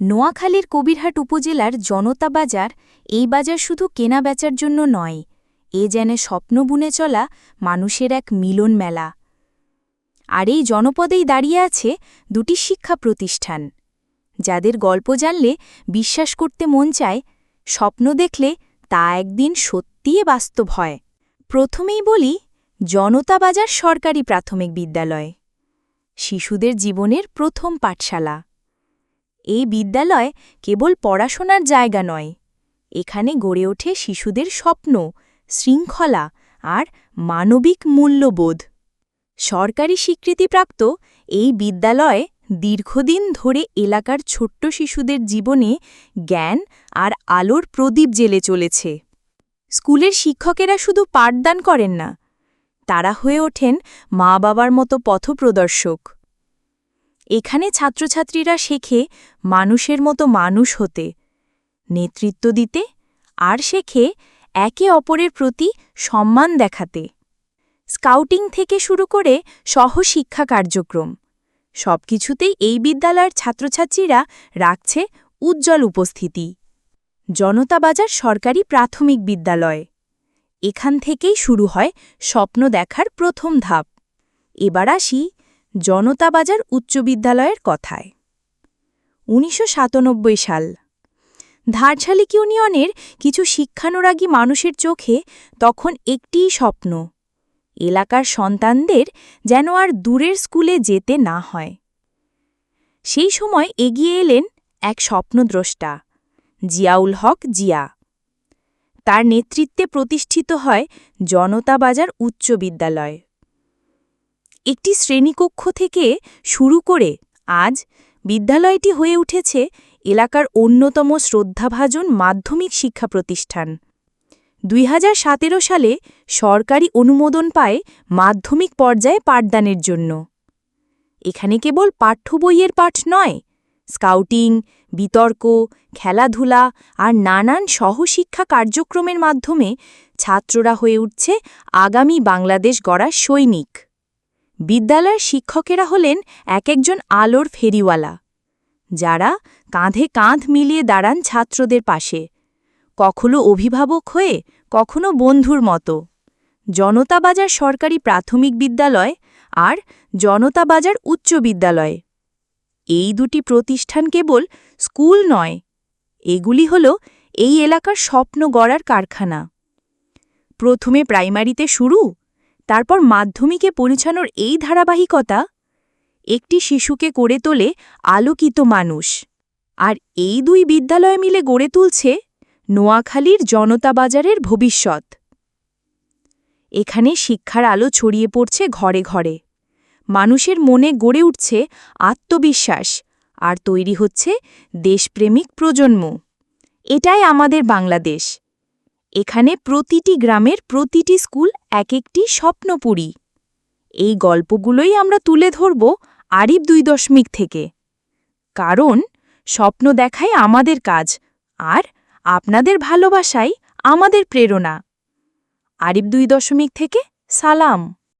নোয়াখালীর কবিরহাট উপজেলার জনতা বাজার এই বাজার শুধু কেনা বেচার জন্য নয়, এ যেন স্বপ্ন বুনে চলা মানুষের এক মিলন মেলা। আর এই জনপদেই দাঁড়িয়ে আছে দুটি শিক্ষা প্রতিষ্ঠান। যাদের গল্প জানলে বিশ্বাস করতে মন চায়, স্বপ্ন দেখলে তা একদিন সত্যিই বাস্তব হয়। প্রথমেই বলি, জনতা বাজার সরকারি প্রাথমিক বিদ্যালয়। শিশুদের জীবনের প্রথম পাঠশালা। এই বিদ্যালয় কেবল পড়াশোনার জায়গা নয়। এখানে গড়ে ওঠে শিশুদের স্বপ্ন, শৃঙ্খলা আর মানবিক মূল্যবোধ। সরকারি স্বীকৃতিপ্রাপ্ত এই বিদ্যালয়ে দীর্ঘদিন ধরে এলাকার ছোট্ট শিশুদের জীবনে জ্ঞান আর আলোর প্রদীপ জেলে চলেছে। স্কুলের শিক্ষকেরা শুধু পাঠদান করেন না, তারা হয়ে ওঠেন মা বাবার মতো পথপ্রদর্শক। এখানে ছাত্রছাত্রীরা শেখে মানুষের মতো মানুষ হতে, নেতৃত্ব দিতে আর শেখে একে অপরের প্রতি সম্মান দেখাতে। স্কাউটিং থেকে শুরু করে সহশিক্ষা কার্যক্রম, সবকিছুতেই এই বিদ্যালয়ের ছাত্রছাত্রীরা রাখছে উজ্জ্বল উপস্থিতি। জনতা বাজার সরকারি প্রাথমিক বিদ্যালয়, এখান থেকেই শুরু হয় স্বপ্ন দেখার প্রথম ধাপ। এবার আসি জনতাবাজার উচ্চ বিদ্যালয়ের কথায়। উনিশশো সাতানব্বই সাল। ধারছালিক ইউনিয়নের কিছু শিক্ষানুরাগী মানুষের চোখে তখন একটিই স্বপ্ন, এলাকার সন্তানদের যেন আর দূরের স্কুলে যেতে না হয়। সেই সময় এগিয়ে এলেন এক স্বপ্নদ্রষ্টা, জিয়াউল হক জিয়া। তার নেতৃত্বে প্রতিষ্ঠিত হয় জনতা বাজার উচ্চ বিদ্যালয়। একটি শ্রেণীকক্ষ থেকে শুরু করে আজ বিদ্যালয়টি হয়ে উঠেছে এলাকার অন্যতম শ্রদ্ধাভাজন মাধ্যমিক শিক্ষা প্রতিষ্ঠান। দুই হাজার সতেরো সালে সরকারি অনুমোদন পায় মাধ্যমিক পর্যায়ে পাঠদানের জন্য। এখানে কেবল পাঠ্য বইয়ের পাঠ নয়, স্কাউটিং, বিতর্ক, খেলাধুলা আর নানান সহশিক্ষা কার্যক্রমের মাধ্যমে ছাত্ররা হয়ে উঠছে আগামী বাংলাদেশ গড়া সৈনিক। বিদ্যালয়ের শিক্ষকেরা হলেন এক একজন আলোর ফেরিওয়ালা, যারা কাঁধে কাঁধ মিলিয়ে দাঁড়ান ছাত্রদের পাশে, কখনো অভিভাবক হয়ে, কখনো বন্ধুর মতো। জনতা বাজার সরকারি প্রাথমিক বিদ্যালয় আর জনতা বাজার উচ্চ বিদ্যালয়। এই দুটি প্রতিষ্ঠান কেবল স্কুল নয়, এগুলি হল এই এলাকার স্বপ্ন গড়ার কারখানা। প্রথমে প্রাইমারিতে শুরু তারপর মাধ্যমিকে পৌঁছানোর এই ধারাবাহিকতা একটি শিশুকে করে তোলে আলোকিত মানুষ। আর এই দুই বিদ্যালয় মিলে গড়ে তুলছে নোয়াখালীর জনতা বাজারের ভবিষ্যৎ। এখানে শিক্ষার আলো ছড়িয়ে পড়ছে ঘরে ঘরে। মানুষের মনে গড়ে উঠছে আত্মবিশ্বাস আর তৈরি হচ্ছে দেশপ্রেমিক প্রজন্ম। এটাই আমাদের বাংলাদেশ। এখানে প্রতিটি গ্রামের প্রতিটি স্কুল এক একটি স্বপ্নপুরী। এই গল্পগুলোই আমরা তুলে ধরব আরিব দুই দশমিক থেকে। কারণ, স্বপ্ন দেখাই আমাদের কাজ, আর আপনাদের ভালোবাসাই আমাদের প্রেরণা। আরিব দুই দশমিক থেকে সালাম।